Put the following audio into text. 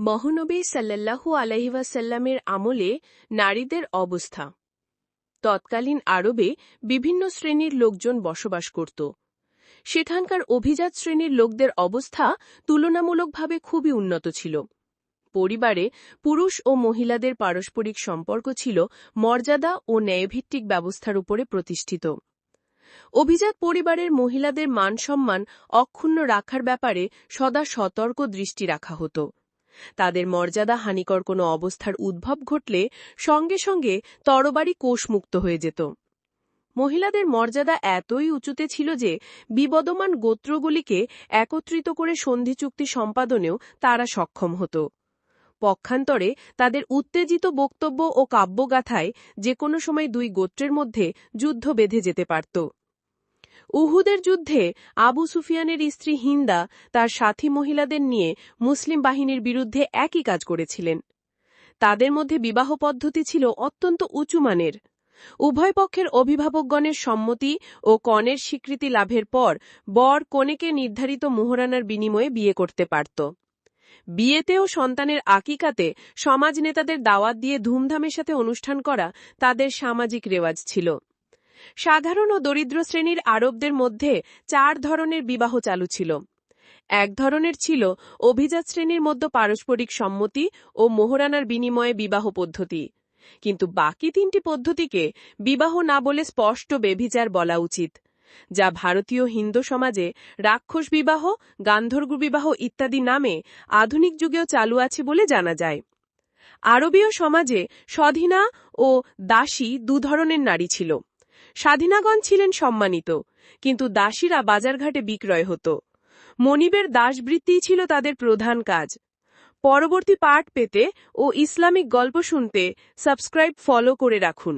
মহানবী সাল্লাল্লাহু আলহিবাসাল্লামের আমলে নারীদের অবস্থা। তৎকালীন আরবে বিভিন্ন শ্রেণির লোকজন বসবাস করত। সেখানকার অভিজাত শ্রেণির লোকদের অবস্থা তুলনামূলকভাবে খুবই উন্নত ছিল। পরিবারে পুরুষ ও মহিলাদের পারস্পরিক সম্পর্ক ছিল মর্যাদা ও ন্যায়ভিত্তিক ব্যবস্থার উপরে প্রতিষ্ঠিত। অভিজাত পরিবারের মহিলাদের মানসম্মান অক্ষুণ্ণ রাখার ব্যাপারে সদা সতর্ক দৃষ্টি রাখা হতো। তাদের মর্যাদা হানিকর কোনো অবস্থার উদ্ভব ঘটলে সঙ্গে সঙ্গে তরবারি কোষমুক্ত হয়ে যেত। মহিলাদের মর্যাদা এতই উঁচুতে ছিল যে বিবদমান গোত্রগুলিকে একত্রিত করে সন্ধি চুক্তি সম্পাদনেও তারা সক্ষম হতো। পক্ষান্তরে তাদের উত্তেজিত বক্তব্য ও কাব্যগাথায় যে কোনো সময় দুই গোত্রের মধ্যে যুদ্ধ বেঁধে যেতে পারত। উহুদের যুদ্ধে আবু সুফিয়ানের স্ত্রী হিন্দা তার সাথী মহিলাদের নিয়ে মুসলিম বাহিনীর বিরুদ্ধে একই কাজ করেছিলেন। তাদের মধ্যে বিবাহ পদ্ধতি ছিল অত্যন্ত উঁচুমানের উভয় পক্ষের অভিভাবকগণের সম্মতি ও কনের স্বীকৃতি লাভের পর বর কনেকে নির্ধারিত মোহরানার বিনিময়ে বিয়ে করতে পারত। বিয়েতেও সন্তানের আকিকাতে সমাজ নেতাদের দাওয়াত দিয়ে ধুমধামের সাথে অনুষ্ঠান করা তাদের সামাজিক রেওয়াজ ছিল। সাধারণ ও দরিদ্র শ্রেণির আরবদের মধ্যে চার ধরনের বিবাহ চালু ছিল। এক ধরনের ছিল অভিজাত শ্রেণির মধ্যে পারস্পরিক সম্মতি ও মোহরানার বিনিময়ে বিবাহ পদ্ধতি। কিন্তু বাকি তিনটি পদ্ধতিকে বিবাহ না বলে স্পষ্ট বেভিচার বলা উচিত, যা ভারতীয় হিন্দু সমাজে রাক্ষস বিবাহ, গান্ধর্গ বিবাহ ইত্যাদি নামে আধুনিক যুগেও চালু আছে বলে জানা যায়। আরবীয় সমাজে স্বাধীনা ও দাসী দু ধরনের নারী ছিল। স্বাধীনাগণ ছিলেন সম্মানিত, কিন্তু দাসীরা বাজারঘাটে বিক্রয় হতো। মনিবের দাসবৃত্তিই ছিল তাদের প্রধান কাজ। পরবর্তী পাঠ পেতে ও ইসলামিক গল্প শুনতে সাবস্ক্রাইব ফলো করে রাখুন।